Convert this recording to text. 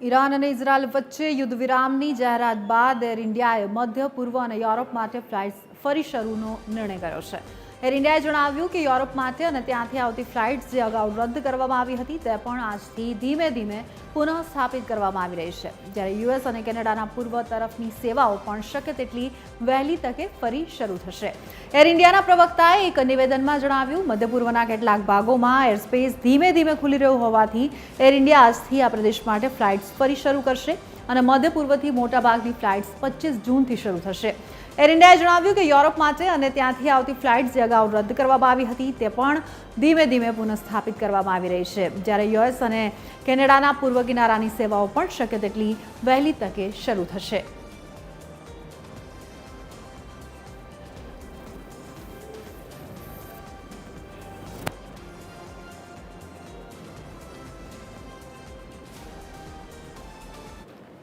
Iran અને Israel વચ્ચે યુદ્ધ વિરામની જાહેરાત બાદ એર ઇન્ડિયાએ મધ્ય, પૂર્વ અને યુરોપ માટે ફ્લાઇટ્સ ફરી શરૂનો નિર્ણય કર્યો છે. એર ઇન્ડિયાએ જણાવ્યું કે યુરોપ માટે અને ત્યાંથી આવતી ફ્લાઇટ્સ જે અગાઉ રદ કરવામાં આવી હતી, તે પણ આજથી ધીમે ધીમે પુનઃ સ્થાપિત કરવામાં આવી રહી છે. જ્યારે યુએસ અને કેનેડાના પૂર્વ તરફની સેવાઓ પણ શક્ય તેટલી વહેલી તકે ફરી શરૂ થશે. એર ઇન્ડિયાના પ્રવક્તાએ એક નિવેદનમાં જણાવ્યું મધ્ય પૂર્વના કેટલાક ભાગોમાં એરસ્પેસ ધીમે ધીમે ખુલી રહ્યું હોવાથી એર ઇન્ડિયા આજથી આ પ્રદેશ માટે ફ્લાઇટ્સ ફરી શરૂ કરશે અને મધ્ય પૂર્વથી મોટાભાગની ફ્લાઇટ્સ પચીસ જૂનથી શરૂ થશે. એર ઇન્ડિયાએ જણાવ્યું કે યુરોપ માટે અને ત્યાંથી આવતી ફ્લાઇટ્સ જે અગાઉ રદ કરવામાં આવી હતી તે પણ ધીમે ધીમે પુનઃસ્થાપિત કરવામાં આવી રહી છે. જ્યારે યુએસ અને કેનેડાના પૂર્વ કિનારાની સેવાઓ પણ શક્ય તેટલી વહેલી તકે શરૂ થશે.